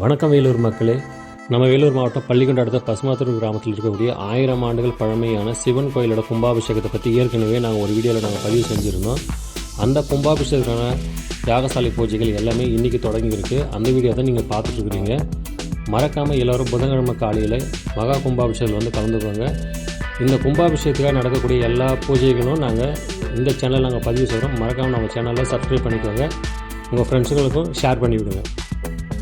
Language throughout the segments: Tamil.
வணக்கம் வேலூர் மக்களே. நம்ம வேலூர் மாவட்டம் பள்ளிக்கொண்ட அடுத்த பசுமாத்தூர் கிராமத்தில் இருக்கக்கூடிய ஆயிரம் ஆண்டுகள் பழமையான சிவன் கோயிலோட கும்பாபிஷேகத்தை பற்றி ஏற்கனவே நாங்கள் ஒரு வீடியோவில் நாங்கள் பதிவு செஞ்சுருந்தோம். அந்த கும்பாபிஷேகத்துக்கான யாகசாலை பூஜைகள் எல்லாமே இன்றைக்கி தொடங்கியிருக்கு அந்த வீடியோ தான் நீங்கள் பார்த்துட்ருக்குறீங்க மறக்காமல் எல்லோரும் புதன்கிழமை காலையில் மகா கும்பாபிஷேகத்தில் வந்து கலந்துக்கோங்க. இந்த கும்பாபிஷேகத்துக்காக நடக்கக்கூடிய எல்லா பூஜைகளும் நாங்கள் இந்த சேனலில் நாங்கள் பதிவு செய்கிறோம் மறக்காமல் நம்ம சேனலில் சப்ஸ்கிரைப் பண்ணிக்கோங்க. உங்கள் ஃப்ரெண்ட்ஸுங்களுக்கும் ஷேர் பண்ணிவிடுங்க.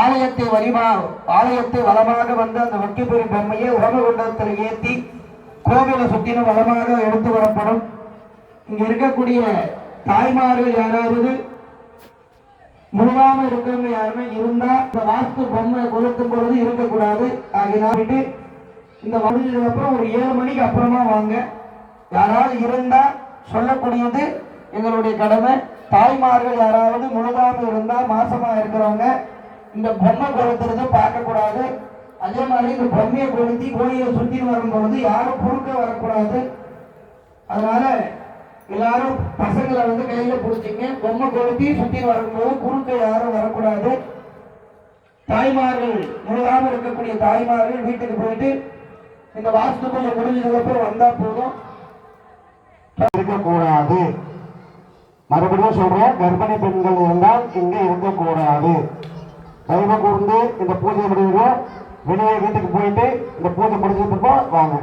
ஆலயத்தை வரிமா ஆலயத்தை வளமாக வந்து அந்த வக்கிபுரி பொம்மையை உரமகுண்டத்தில் ஏற்றி கோவிலை சுற்றின வளமாக எடுத்து வரப்படும். இங்க இருக்கக்கூடிய தாய்மார்கள் யாராவது முழுகாம இருக்கிறவங்க யாருமே இருந்தா இந்த வாஸ்து பொம்மை கொளுத்தும் பொழுது இருக்கக்கூடாது. ஆகினாட்டு இந்த முடிஞ்சதுக்கு அப்புறம் ஒரு ஏழு மணிக்கு அப்புறமா வாங்க. யாராவது இருந்தா சொல்லக்கூடியது எங்களுடைய கடமை. தாய்மார்கள் யாராவது முழுகாம இருந்தா மாசமா இருக்கிறவங்க இந்த பொம்மை கொளுத்துறது பார்க்கக்கூடாது. அதே மாதிரி இந்த பொம்மையை கொளுத்தி கோயிலை சுற்றி வரும்பொழுது யாரும் குறுக்க வரக்கூடாது. அதனால எல்லாரும் பசங்களை வந்து கையில பிடிச்சிங்க. பொம்மை கொளுத்தி சுத்தி வரும்போது குறுக்க யாரும் வரக்கூடாது. தாய்மார்கள் முழுகாம இருக்கக்கூடிய தாய்மார்கள் வீட்டுக்கு போயிட்டு இந்த வாஸ்து பூஜை முடிஞ்சதுக்கு அப்புறம் வந்தா போதும். இருக்கக்கூடாது. மறுபடியும் சொல்றேன் கர்ப்பிணி பெண்கள் இருந்தால் இங்க இருக்கக்கூடாது. தயவு கூர்ந்து இந்த பூஜை முடிவுகள் வெளியே வீட்டுக்கு போயிட்டு இந்த பூஜை முடிஞ்சதுக்கு வாங்க.